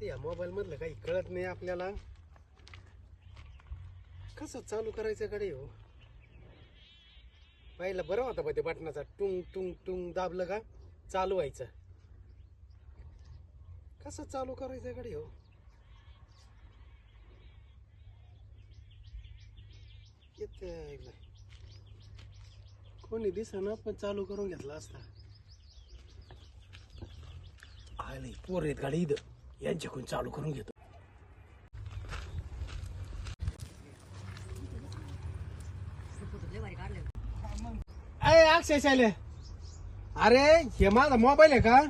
ते या मोबाईल मधलं काही कळत नाही आपल्याला. कसं चालू करायचं कडे हो? पाहिलं बरं होता पाहिजे ते बटनाचा. टुंग टुंग टुंग दाबलं का चालू व्हायचं. कसं चालू करायचं कडे हो? येत का? कोणी दिसना पण चालू करून घेतला असता. आले पोर आहेत गाडी इथं. यांच्याकडून चालू करून घेतो. अरे अक्षय शाले. अरे हे माझा मोबाईल आहे का?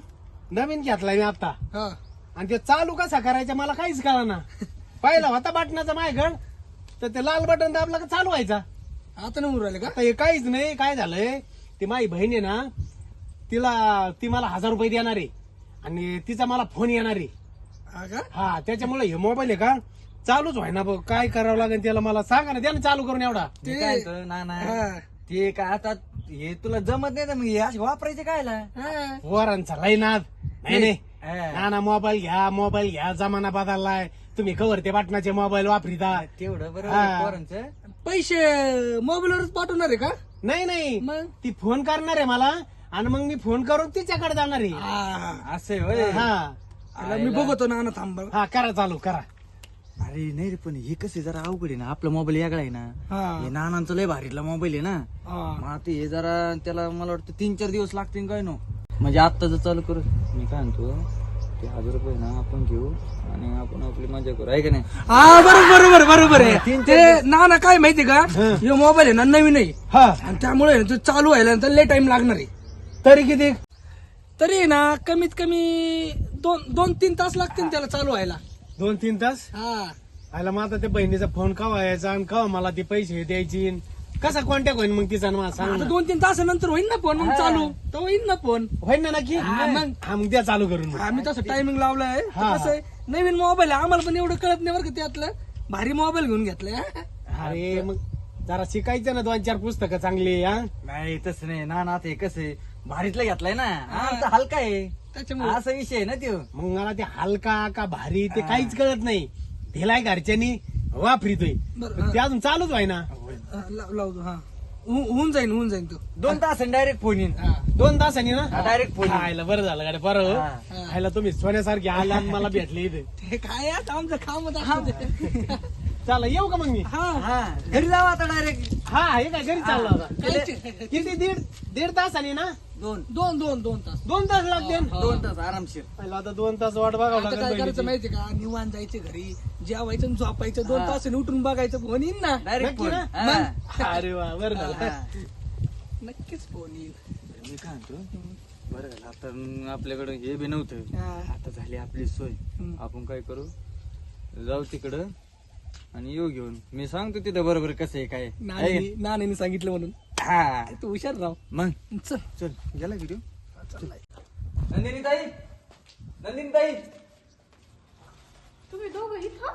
नवीन घेतलाय मी आता. हा. आणि ते चालू कसा करायचं मला काहीच कळना. पहिला होता बटनाचा माझ्याकडं तर ते लाल बटन दाबला का चालू व्हायचा. आता नाही राहिले का? आता हे काहीच नाही काय झालंय? ती माझी बहीण आहे ना तिला ती मला हजार रुपये देणार आहे. आणि तिचा मला फोन येणार आहे. हा का? हा त्याच्यामुळे हे मोबाईल आहे का? चालूच व्हाय ना भाऊ काय करावं लागेल त्याला मला? सांगा ना त्यानं चालू करून एवढा. मी काय म्हणतो, ना ना हा. ते काय आता हे तुला जमत नाही ना मग हे असे वापरायचे कायला? हा. पोरांचा लय नाद नाही नाही. हा. ना ना मोबाईल घ्या मोबाईल घ्या. जमाना बदललाय. तुम्ही कवर ते बटनाचे मोबाईल वापरिता. तेवढं बरोबर हा. आहे पोरांचं. पैसे मोबाईलवरच पाठवणार आहे का? नाही नाही. मग? ती फोन करणार आहे मला. आणि मग मी फोन करून तिच्याकडे जाणार आहे. हा. असं आहे होय. हा. आला मी बघतो ना ना थांब बरं. हा करा चालू करा. अरे नाही रे पण हे कसं जरा अवघड आहे ना. आपला मोबाईल वेगळा आहे ना. हा. हे नानांचा लय भारीतला मोबाईल आहे ना. हा. मग आता हे जरा त्याला मला वाटतं तीन चार दिवस लागतील काय नो. म्हणजे आत्ता जर चालू करू. मी काय म्हणतो ते हजार रुपये ना आपण घेऊ आणि आपण आपली मजा करू. आहे का नाही? हा बरोबर बरोबर बरोबर आहे. ते ना ना काय माहिती का? हे. मोबाईल आहे ना नवीन आहे हा. आणि त्यामुळे आहे ना तो चालू व्हायला तर लय टाइम लागणार आहे. तरी किती? तरी आहे ना कमीत कमी दोन दोन तीन तास लागतील त्याला चालू व्हायला. दोन तीन तास? हा. आला मग आता त्या बहिणीचा फोन कवा यायचा आणि कवा मला ते पैसे द्यायची कसा कॉन्टॅक्ट होईल मग तिचा आणि मला सांग आता ना. दोन तीन तासानंतर होईल ना फोन मग चालू. तर होईल ना फोन होईल ना नक्की? हा, मग. हा मग द्या चालू करून मग. आम्ही तसं टायमिंग लावलाय. तर हा, कसं आहे नवीन मोबाईल आहे. आम्हाला पण एवढं कळत नाही बरं का त्यातलं. भारी मोबाईल घेऊन घेतलाय हा. अरे मग जरा शिकायचं ना दोन चार पुस्तकं चांगली हा? नाही तसं नाही. ना ना ते कसं आहे भारीतला घेतलाय ना. आमचा हलका आहे. त्याच्यामुळे. असा विषय आहे ना तो मग मला ते हलका का भारी ते काहीच कळत नाही. दिलाय घरच्यांनी वापरितोय बरं, पण ते अजून चालूच व्हाय ना हा, लाव- लावतो हा. हो- होऊन जाईन होऊन जाईन तो. दोन तास डायरेक्ट फोन येईन. हा. दोन तासांनी ना? हा, direct फोन. खायला बरं झालं गाडी बरं हा. हो खायला तुम्ही सोन्यासारखे आला आणि मला भेटले इथे. ते काय आता? आमचं काम हा. चला येऊ का मग मी? हा. घरी जावा आता डायरेक्ट हा हे काय घरी चाललो आता? काय- किती दीड दीड तासांनी ना? दोन. दोन दोन दोन तास. दोन तास लागते दोन तास आरामशीर. पहिला आता दोन तास वाट बघावं आता काय लागेल करायचं बहिणीची. माहिती का? निवांत जायचं घरी जेवायचं आणि झोपायचं. दोन तास उठून बघायचं फोन येईन ना. डायरेक्ट नक्की फोन ना? हा. अरे वा बरं झालं. हा. नक्कीच फोन येईल. मी काय म्हणतो? बरं झालं. आता आपल्याकडे हे बी नव्हतं. हा. आता झाली आपली सोय. हम्म. आपण काय करू? जाऊ तिकडं. आणि येऊ घेऊन. मी सांगतो तिथं बरोबर कसं आहे काय आहे. का? नानी नानीने सांगितलं म्हणून. हा. तू हुशार राव. मग? चल. चल. गेला व्हिडिओ नंदिनी ताई नंदिनी ताई तुम्ही दोघं इथं?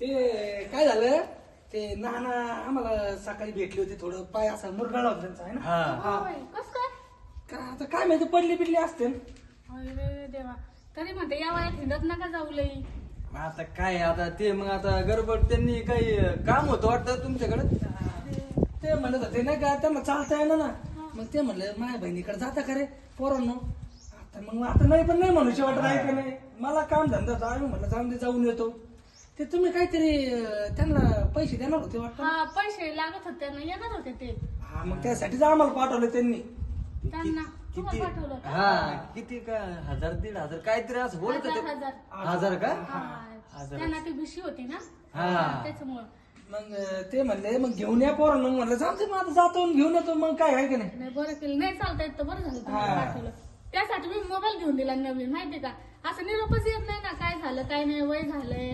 ते काय झालं? ते नाना आम्हाला सकाळी भेटली होती थोडं. पाय असा मुरगाळा होता त्यांचा आहे ना? हा. होय. कस काय? का आता काय माहिती पडली बिडली असते अरे देवा. तरी म्हणते या वयात हिंडत नका जाऊ लई. आता काय आता ते मग आता गडबड त्यांनी काही काम होतं वाटतं तुमच्याकडे? ते म्हणत होते नाही का त्यांना चालता येणार ना. मग ते म्हणलं माझ्या बहिणीकडे जाता का रे पोरांनो? आता मग आता नाही पण नाही म्हणूशी वाटत आहे का नाही. मला काम धंदा आम्ही म्हणलं जाऊन दे जाऊन येतो. ते तुम्ही काहीतरी अं, त्यांना पैसे देणार होते वाटतं? हा पैसे लागत होते ना येणार होते ते. हा मग त्यासाठीच आम्हाला पाठवलं त्यांनी. त्यांना. तुम्हाला पाठवलं का? हा किती का? हजार दीड हजार काहीतरी असं बोलत हजार होते हजार. हजार का? हा. त्यांना ती भिशी होती ना? हा. त्याच्यामुळं. मग अं, ते म्हणले मग घेऊन या पोरांनो मग म्हणलं दे मग आता जातो आणि घेऊन येतो. मग काय आहे का नाही? नाही बरं केलं. नाही चालता येत तर बरं झालं पाठवलं. त्यासाठी मी मोबाईल घेऊन दिला नवीन. माहितीये का? असं निरोपच येत नाही ना. काय झालं काय नाही वय झालंय.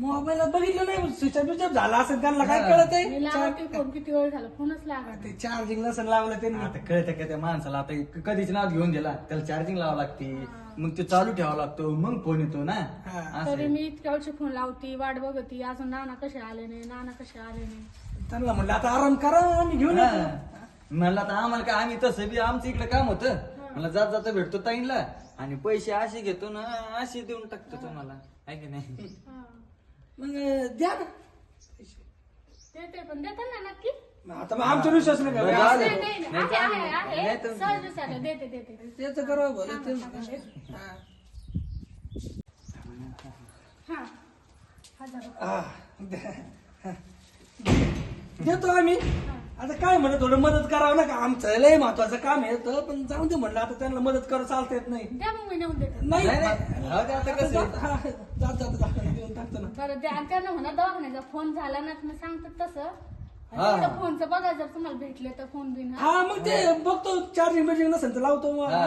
मोबाईलात बघितलं नाही स्विच ऑफ बिच ऑफ झाला असेल त्यांना काय कळत आहे? मी लावते फोन किती वेळ झाला फोनच लागत ते चार्जिंग नसेल लावलं त्यांनी. आता कळतं का त्या माणसाला? आता कधीच नाव घेऊन दिला त्याला चार्जिंग लावावं लागते. मग ते चालू ठेवावं लागतो मग फोन येतो ना. असं तरी. मी इतक्या वेळची फोन लावती वाट बघती अजून नाना कसे आले नाही नाना कसे आले नाही. त्यांना म्हणलं आता आराम करा आम्ही घेऊन येतो. म्हणलं आता आम्हाला काय आम्ही तसं बी आमचं इकडे काम होतं. मला जात जाता भेटतो ताईंला आणि पैसे असे घेतो ना असे देऊन टाकतो तुम्हाला आहे की नाही हा. मग द्या ना देते पण देता ना नक्की मग आता मग आमचा विश्वास नाही बरं, का झालं. नाही नाही नाही. नाही, आहे आहे नाही, आहे तर- सहज विचारलं. देते देते त्याचं करावं बोला ते हा. हा हजार रुपये. हा. द्या. देतो आम्ही आता काय म्हणत थोडं मदत करावं ना का आमचं लय महत्वाचं काम आहे तर पण जाऊ दे म्हणलं आता त्यांना मदत करा चालता येत नाही द्या मग मी नेऊन देते नाही नाही, नाही. राहू दे, आता कसं आहे? जात- हा, जात जात जात देऊन टाकतो ना बरं द्या आणि त्यांना म्हणा दवाखान्याचा फोन झाला ना तुम्ही सांगतात तसं हा. फोनचं बघा जर तुम्हाला भेटले तर फोन बिन हा हा मग ते बघतो चार्जिंग बिर्जिंग नसेल तर लावतो मग हा.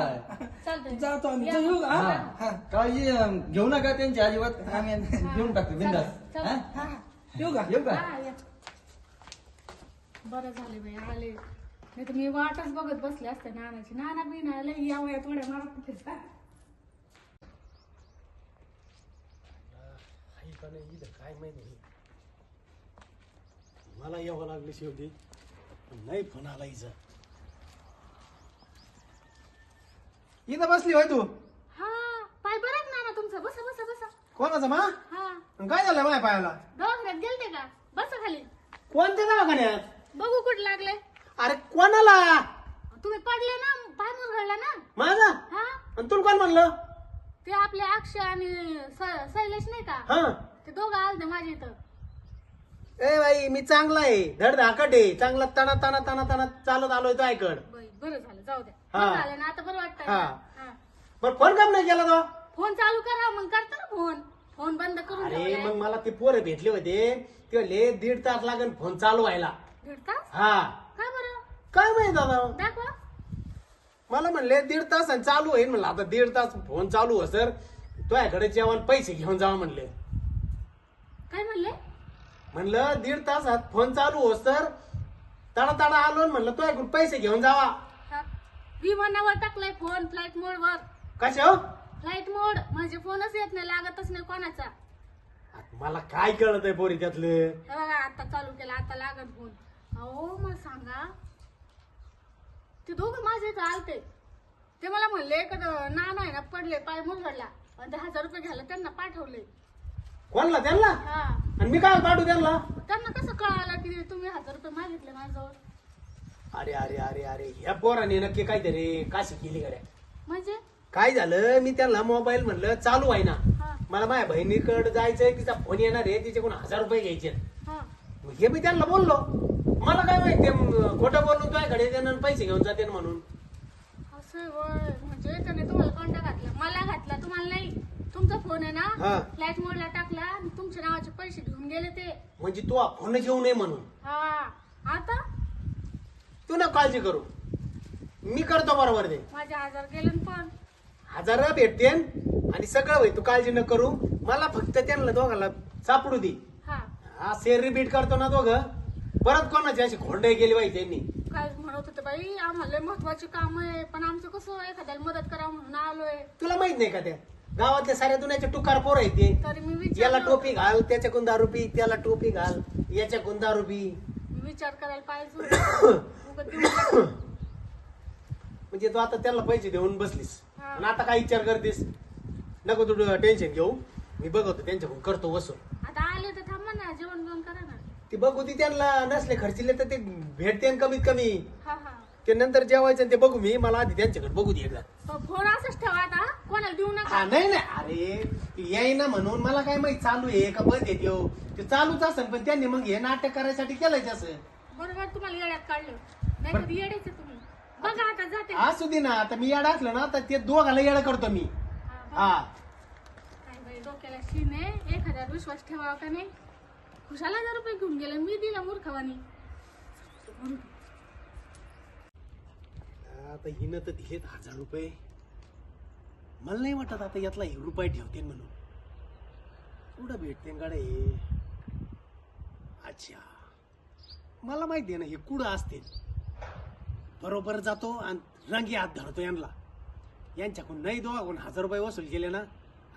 चालतंय जातो आम्ही जाऊ येऊ का? हा? हा काळजी अं, घेऊ नका त्यांची अजिबात आम्ही घेऊन टाकतो बिंदास. हा? हा, हा. येऊ का येऊ का हा, या. बरं झाले बाई आले. नाही तर मी वाटच बघत बसले असते नानाची. नाना बी नाला या वया थोड्या कुठे जा. आई का नाही इथं काय माहिती मला यावं लागलं शेवटी. पण नाही फोन आला इथं. बसली होय तू? हा पाय बरं नाना तुमचं. बसा बसा बसा. कोणाचा मा? हा. काय झालं माझ्या पायाला? दवाखान्यात गेलते का? बसा खाली. कोणत्या दवाखान्यात? बघू कुठे लागले अरे कोणाला? तुम्ही पडले ना पाय मुरगळला ना. माझा? हा? आणि तुला कोण म्हणलं? ते आपले अक्षय आणि स- शैलेश नाही का? हा. ते दोघं आलते माझ्या इथं. ए बाई मी चांगला आहे. धड धाकट आहे. चांगला तना तना तना तना चालत आलोय तो ऐकड बाई, बरं झालं. जाऊ द्या. हा. बरं झालं ना आता बरं हा. पण फोन काम नाही केला तो? फोन चालू करा मग करता ना फोन. फोन बंद करून अरे ठेवलाय. मग मला ते पोरं भेटले होते. ते म्हणले दीड तास लागेल फोन चालू व्हायला. दीड तास? हा. का बरं? काय माहीत दादा दाखवा. मला म्हणले दीड तास आणि चालू होईल म्हणलं आता दीड तास फोन चालू हो सर. तुझ्याकडे जेवण पैसे घेऊन जावा म्हणले. काय म्हणले? म्हणलं दीड तासात फोन चालू हो सर. ताडा ताडा आलो आणि म्हणलं तुझ्याकडून पैसे घेऊन जावा. हा. विमानावर टाकलाय फोन फ्लाईट मोड वर कशा हो फ्लाईट मोड. म्हणजे फोनच येत नाही लागतच नाही कोणाचा. आता मला काय कळत आहे पोरी त्यातलं? हे बघा आता चालू केला आता लागत फोन. अहो मग सांगा. ते दोघं माझ्या इथं आलते. ते मला म्हणले का नाना आहे ना पडले पाय मुरगडला आणि ते हजार रुपये घ्यायला त्यांना पाठवले. कोणला त्यांना? हा. आणि मी काय पाठवू त्यांना? त्यांना कसं कळालं की तुम्ही हजार रुपये मागितले माझ्याजवळ? अरे अरे अरे अरे ह्या पोराने नक्की काहीतरी काशी केली गड्या. म्हणजे? काय झालं? मी त्यांना मोबाईल म्हणलं चालू आहे ना. हा. मला माझ्या बहिणीकडे जायचंय तिचा फोन येणार आहे तिच्याकडून हजार रुपये घ्यायचे हा. मग हे मी त्यांना बोललो. मला काय माहिती खोटं बोलून तुझ्याकडे देणं आणि पैसे घेऊन जाते म्हणून. असं होय. म्हणजे त्याने तुम्हाला घातला. मला घातला तुम्हाला नाही. तुमचा फोन आहे हा. ना फ्लाईट मोडला टाकला आणि तुमच्या नावाचे पैसे घेऊन गेले ते. म्हणजे तू फोन घेऊ नये म्हणून. हा. आता? तू ना काळजी करू. मी करतो बरोबर ते. माझे हजार गेले न पण. हजार भेटते आणि सगळं होईल तू काळजी न करू. मला फक्त त्यांना दोघाला सापडू दे. हा. हा शेर रिपीट करतो ना दोघं. परत कोणाची अशी खोंड गेली पाहिजे त्यांनी? काय म्हणत होते बाई आम्हाला महत्वाची काम आहे पण आमचं कसं एखाद्याला मदत करा म्हणून आलोय. तुला माहीत नाही का त्या गावातल्या साऱ्या दुनियाचे टुकार पोर आहेत ते. तरी मी याला विचार टोपी घाल त्याच्याकडून दारू पी त्याला टोपी घाल याच्याकडून दारू पी. विचार करायला पाहिजे. उगाच देऊन टाकलं. म्हणजे तू आता त्याला पैसे देऊन बसलीस. हा. आणि आता काय विचार करतेस? नको तू टेन्शन घेऊ. मी बघतो त्यांच्याकडून करतो वसूल. आता आले तर थांबा ना जेवण बिवण करा ना. ती बघू ती त्यांना नसले खर्चिले तर ते भेटते न कमीत कमी. हा हा. ते नंतर जेवायचं आणि ते बघू मी. मला आधी त्यांच्याकडे बघू दे एकदा. फोन असंच ठेवा आता? कोणाला देऊ नका? हा नाही नाही. अरे याय ना म्हणून मला काय माहीत चालू आहे का बंद येते हो ते चालूच असेल पण त्यांनी मग हे नाटक करायसाठी केलंय असं. बरोबर तुम्हाला येड्यात काढलं. नाही तर येडेच आहे तुम्ही. बघा आता जाते. असू दे ना. आता मी येडा असलो ना तर ते दोघाला येडा करतो मी. हा, बघा. हा. काय बाई डोक्याला शीन हजार विश्वास ठेवावा का नाही? खुशाला हजार रुपये घेऊन गेले. मी दिला मूर्खवानी. आता हिनं तर दिलेत हजार रुपये. मला नाही वाटत आता यातला एक रुपये ठेवते म्हणून. कुठं भेटते गाडे? अच्छा. मला माहिती आहे ना हे कुठं असते बरोबर जातो आणि रंगी हात धरतो यांना. यांच्याकडून नाही दोघाकडून हजार रुपये वसूल केले ना?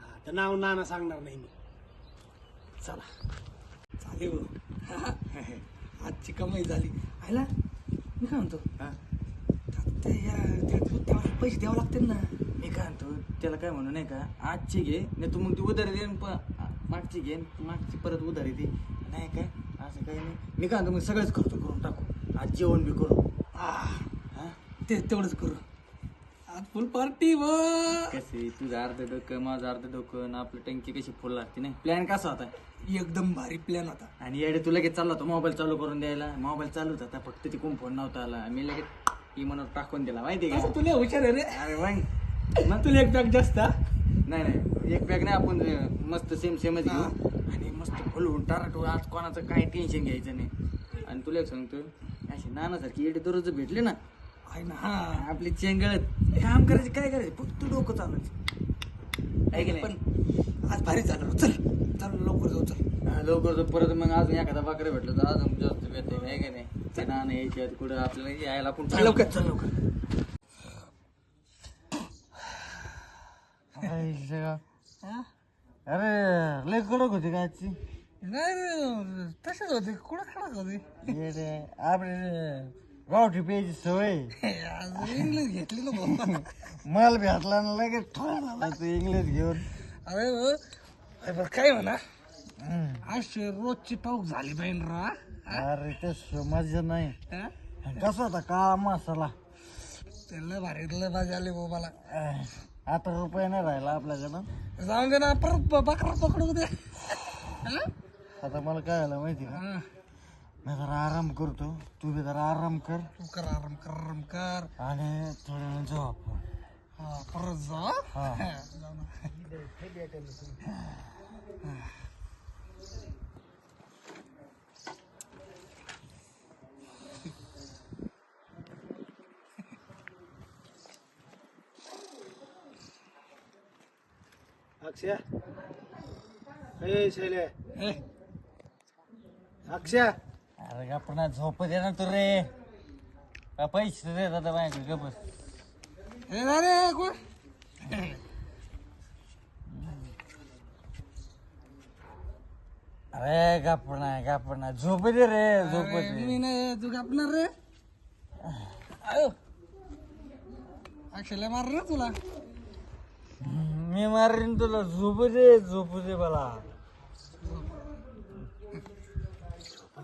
हा, तर नाव नाना सांगणार नाही मी. चला. हो. आजची कमाई झाली. आयला मी काय म्हणतो? आता ते या- ते तेव्हा पैसे द्यावे लागतील ना. मी काय म्हणतो त्याला काय म्हणू नाही का? आजची घे नाही तू मग ती उधारी दे मागची घे मागची परत उधारी दे. नाही काय? असं काही नाही. मी काय म्हणतो मग सगळंच खर्च करून टाकू. आज जेवण बी करू. आह, हा? ते तेवढंच करू. फुल पार्टी व. कसे तुझं अर्ध डोकं माझं अर्ध डोकं आणि आपली टंकी कशी फुल लागते नाही? प्लॅन कसा होता? एकदम भारी प्लॅन होता. आणि येडे तू लगेच चालला होता मोबाईल चालू करून द्यायला? मोबाईल चालूच होता फक्त तिकून फोन नव्हता आला. मी लगेच ही म्हणून टाकून दिला माहिती आहे असं तुला हुशार आहे रे. का अरे मग मग तुला एक बॅग जास्त? हा? नाही नाही. एक बॅग नाही आपण अं, मस्त सेम सेमच घेऊ. आणि मस्त फुल होऊन टाराटू आज कोणाचं काही टेन्शन घ्यायचं नाही. आणि तुला एक सांगतो अशी नानासारखी येडे दररोज भेटले ना आहे ना हा आपली चेंगळत काम करायचे काय करायचे? फक्त डोकं चालायचं आहे की नाही? पण आज भारी झालं चल चल लवकर जाऊ चल. हा, लवकर जर परत मग अजून एखादा बकरा भेटलं तर अजून जास्त भेटते आहे का नाही? ते नाणं यायचे कुठं आपल्याला यायला आपण चल लवकर चल लवकर? अरे लय कडक होती का आजची? नाही तसेच होते. कुठं खडक होते? आपले गावठी प्यायची सवय. आज इंग्लिश घेतली ना भाऊ माल भेटला ना लगेच ठोळा तू इंग्लिश घेऊन. अरे अरे बरं काय म्हणा? आज रोजची टोक झाली पाहिजे रा. अरे ते मजा नाही. हा? कसा होता काळा मसाला? ते लय भारी लय भाजी आली भाऊ मला. आता रुपये नाही राहिला आपल्याकडं. जाऊन दे ना परत ब- बकरा पकडू दे. हा? आता मला काय झालं माहिती का? हा. मी जरा आराम करतो. तू बी जरा आराम कर. तू कर आराम कर आराम कर. आणि थोड्या वेळ जाऊ आपण हा परत जा. हा. जाऊ ना. अक्षय. ए शैले. ए, अक्षय. अरे आपण झोप दे ना तू रे. का पैसे देत आता माझ्याकडे गपस नाही रे कोण? अरे गपना गपना झोप दे रे झोप अरे, दे. मी नाही तू कापणार रे. आयो. अक्षयला मार रे तुला. मी मारीन तुला. झोप दे झोप दे मला.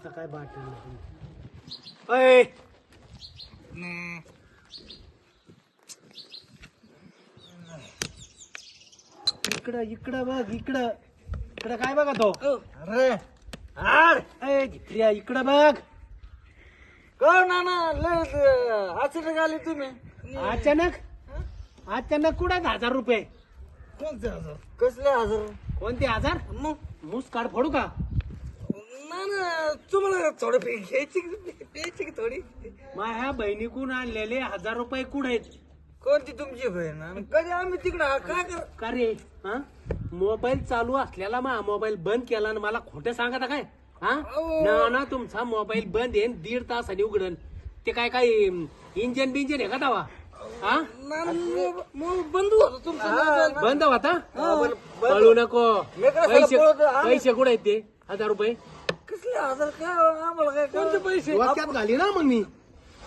आता काय बाट अय. इकडं इकडं बघ इकडं. इकडं काय बघा तो? अरे. आर ए इकडं बघ. का ना ना लय. अचानक आले तुम्ही. अचानक? अचानक कुठं हजार रुपये? कोणते हजार? कसले हजर? कोणते हजार? मग? मूस काढ फोडू का? ना ना तुम्हाला थोडं पे- घ्यायची की- प्यायची की थोडी? माझ्या बहिणीकून आणलेले हजार रुपये कुठे आहेत? कोणती तुमची बहीण? आणि कधी आम्ही तिकडं काय कर का रे? हा? मोबाईल चालू असलेला मा मोबाईल बंद केला आणि मला खोटं सांगता काय? हा? ना ना तुमचा मोबाईल बंद आहे दीड तासाने उघडन ते काय काय इंजन बिंजन आहे का दावा हा? ना बंधू होतो तुमचा बंद होता? पळू नको. मी काय पैसे पैसे कुठे आहेत ते? हजार रुपये? कसले हजर काय आम्हाला काय कोणते पैसे? डोक्यात घाली ना मग मी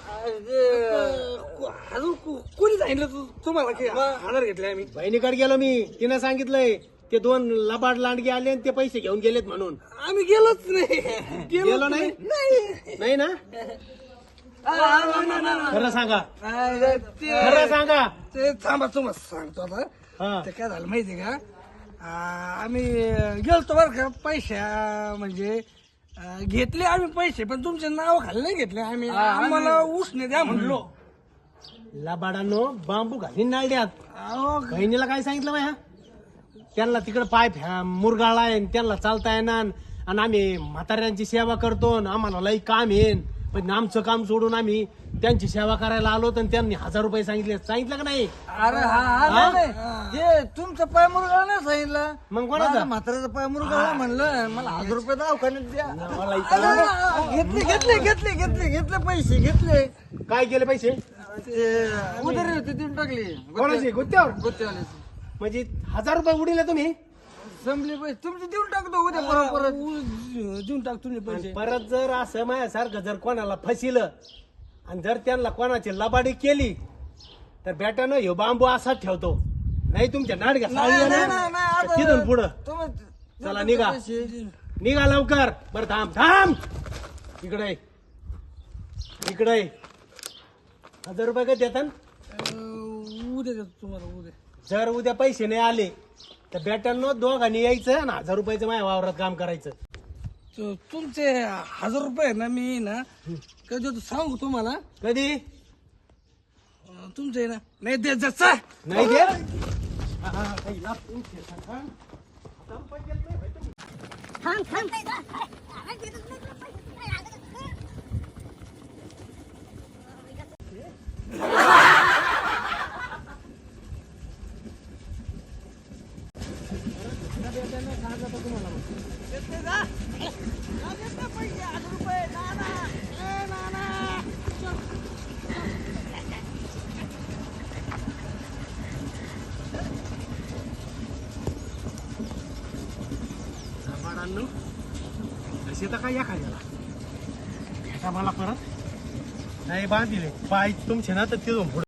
अजून को- कोणी सांगितलं तू तुम्हाला की हजार घेतले आम्ही? बहिणीकडे गेलो मी. तिनं सांगितलंय ते दोन लबाड लांडगे आले आणि ते पैसे घेऊन गेलेत म्हणून. आम्ही गेलोच नाही. गेलो नाही? नाही. ना? खरं सांगा. ते खरं सांगा. ते थांबा तुम्हाला सांगतो आता. हा. ते काय झालं माहिती का? आम्ही गेलतो बरं का पैशा म्हणजे घेतले आम्ही पैसे पण तुमचे नाव खाली नाही घेतले आम्ही. आम्हाला उसने द्या म्हणलो. लबाडांनो बांबू घालीन नाळड्यात अहो, बहिणीला काय सांगितलं माया त्यांना तिकडे पाय फ्या- मुरगाळला आहे त्यांना चालता येणार. आणि आम्ही म्हाताऱ्यांची सेवा करतो आणि आम्हाला लई काम येईन पण आमचं काम सोडून आम्ही त्यांची सेवा करायला आलो तर त्यांनी हजार रुपये सांगितले. सांगितलं का नाही? अरे हा हा हा? नाही, नाही. ते तुमचा पाय मुरगाळा नाही सांगितलं? मग कोणाचा? माझा म्हाताऱ्याचा पाय मुरगाळा म्हणलं मला हजार रुपये दवाखान्यात द्या. मला अरे, घेतले घेतले घेतले घेतले घेतले पैसे घेतले. काय केले पैसे? ते उधारी होते देऊन टाकले. कोणाचे? गुत्त्यावर गुत्तेवाले म्हणजे हजार रुपये उडीले तुम्ही? संपले पैसे. तुमचे देऊन टाकतो उद्या परत परत उ- देऊन टाक पैसे आणि परत जर असं माझ्यासारखं जर कोणाला फसिलं आणि जर त्यांना कोणाची लबाडी केली तर बेटानं ह्यो बांबू असाच ठेवतो. नाही तुमच्या नाडग्या नाही, नाही, नाही, नाही, आता- तिथून पुढं. तुम्ही- चला, निघा. पैसे. निघा लवकर. बरं थांब थांब. इकडे. इकडे. हजार रुपये का देतात? अं, उद्या देतो तुम्हाला उद्या. जर उद्या पैसे नाही आले तर बेटांनो दोघांनी यायचं आणि हजार रुपयाचं माझ्या वावरात काम करायचं. तो तुमचे हजार रुपये आहे ना मी ना कधी देतो सांगू तुम्हाला? कधी? अं, तुमचे आहे ना. नाही देत जसा नाही दे हा, हा. थांब, पैसे देत नाही भाई तुम्ही. थांब थांब बाळांनो तसे तर काय या खायला आम्हाला परत. नाही बांधिले पाय तुमचे ना तर तिथून पुढे.